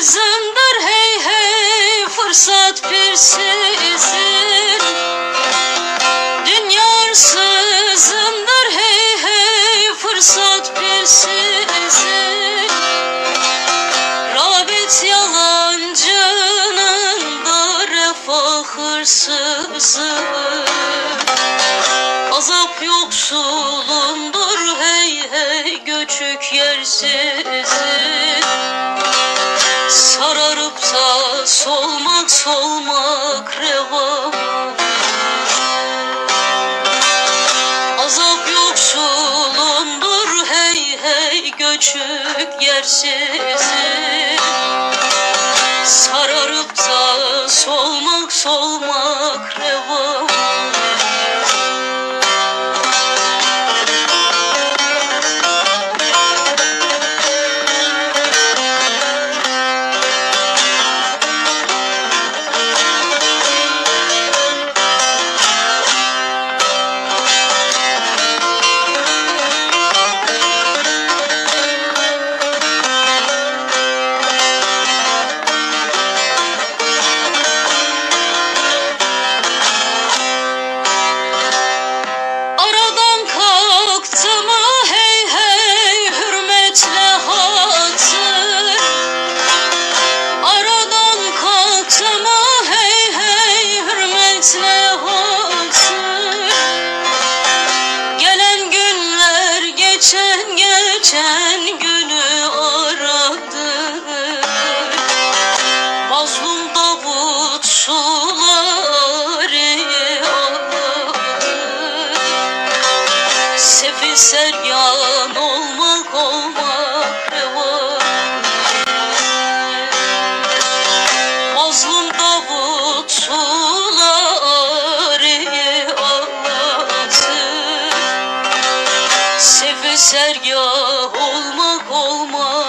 sözündür hey hey fırsat bir sizin Dünya sözündür hey hey fırsat bir sizin Rağbet yalancının da refah Azap yoksulundur hey hey göçük yersizin Sararıp da solmak solmak reva Azap yoksulundur hey hey göçük yersizin Sararıp da solmak solmak geçen günü aradı. Mazlum Davut suları aldı Sefil seryan olmak olmak sergah olmak olmaz.